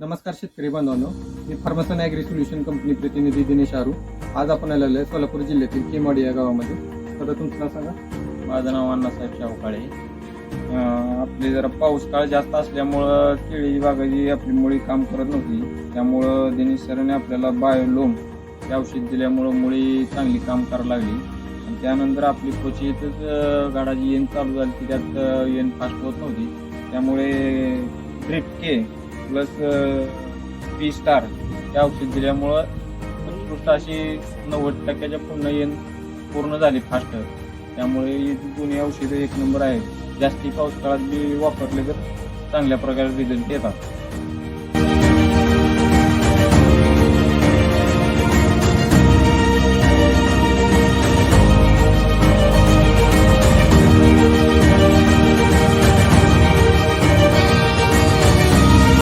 नमस्कार शेतकरी बांधवांनो मी फार्मसन ॲग्री सोल्युशन कंपनी प्रतिनिधी दिनेश आरू. आज आपण आलेलो आहे सोलापूर जिल्ह्यातील केमाडी या गावामध्ये. तर तुमचं नाव सांगा. माझं नाव अण्णासाहेब शाहूकाळे. आपले आपली जरा पाऊस काळ जास्त असल्यामुळं केळी बागाची आपली मुळी काम करत नव्हती. त्यामुळं दिनेश सरांनी आपल्याला बायोलोम हे औषध दिल्यामुळं मुळी चांगली काम करायला लागली. आणि त्यानंतर आपली क्वचितच गाडाची येण चालू झाली की त्यात येण फास्ट होत नव्हती. त्यामुळे drip K plus P star हे औषध दिल्यामुळं उत्कृष्ट अशी नव्वद टक्क्याच्या पूर्ण येण पूर्ण झाली फास्ट त्यामुळे ही दोन्ही औषधं एक नंबर आहेत. जास्ती पावसाळात बी वापरले तर चांगल्या प्रकारे रिझल्ट येतात.